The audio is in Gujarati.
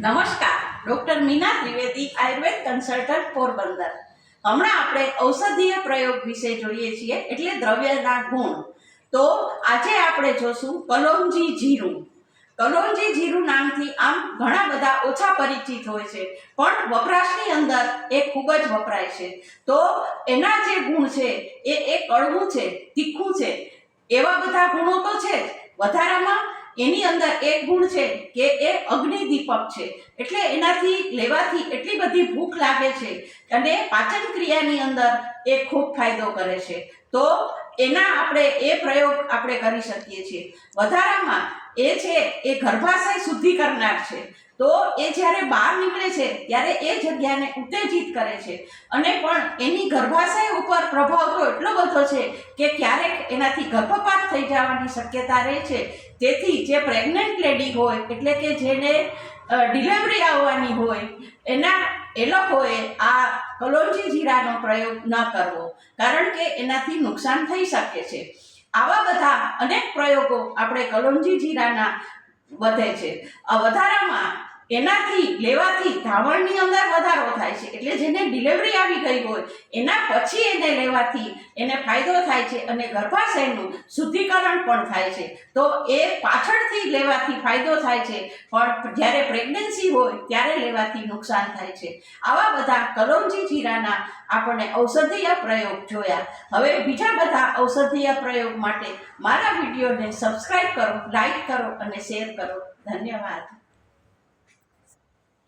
નમસ્કાર, ડૉક્ટર મીના ત્રિવેદી આયુર્વેદ કન્સલ્ટન્ટ પોરબંદર. હમણાં આપણે ઔષધીય પ્રયોગ વિશે જોઈએ છીએ, એટલે દ્રવ્યના ગુણ. તો આજે આપણે જોશું કલોંજી જીરું. કલોંજી જીરું નામથી આમ ઘણા બધા ઓછા પરિચિત હોય છે, પણ વપરાશની અંદર એ ખૂબ જ વપરાય છે. તો એના જે ગુણ છે, એ એ કડવું છે, તીખું છે. એવા બધા ગુણો તો છે જ. વધારામાં એની અંદર એક ગુણ છે કે એ અગ્નિ દીપક છે. એટલે એનાથી લેવાથી એટલી બધી ભૂખ લાગે છે અને પાચન ક્રિયાની અંદર એ ખૂબ ફાયદો કરે છે. તો એના આપણે એ પ્રયોગ આપણે કરી શકીએ છીએ. વધારામાં એ છે એ ગર્ભાશય શુદ્ધિ કરનાર છે. તો એ જ્યારે બહાર નીકળે છે, ત્યારે એ જગ્યાને ઉત્તેજિત કરે છે. અને પણ એની ગર્ભાશય ઉપર પ્રભાવ તો એટલો બધો છે કે ક્યારેક એનાથી ગર્ભપાત થઈ જવાની શક્યતા રહે છે. તેથી જે પ્રેગ્નન્ટ લેડી હોય, એટલે કે જેને ડિલિવરી આવવાની હોય, એના, એ લોકોએ આ કલોંજી જીરાનો પ્રયોગ ન કરવો, કારણ કે એનાથી નુકસાન થઈ શકે છે. આવા બધા અનેક પ્રયોગો આપણે કલોંજી જીરાના વધે છે. આ વધારામાં એનાથી લેવાથી ધાવણની અંદર વધારો થાય છે. એટલે જેને ડિલિવરી આવી ગઈ હોય, એના પછી એને લેવાથી એને ફાયદો થાય છે અને ગર્ભાશયનું શુદ્ધિકરણ પણ થાય છે. તો એ પાછળથી લેવાથી ફાયદો થાય છે. પણ જ્યારે પ્રેગ્નન્સી હોય, ત્યારે લેવાથી નુકસાન થાય છે. આવા બધા કલોંજી જીરાના આપણને ઔષધીય પ્રયોગ જોયા. હવે બીજા બધા ઔષધીય પ્રયોગ માટે મારા વિડીયોને સબસ્ક્રાઈબ કરો લાઈક કરો અને શેર કરો. ધન્યવાદ.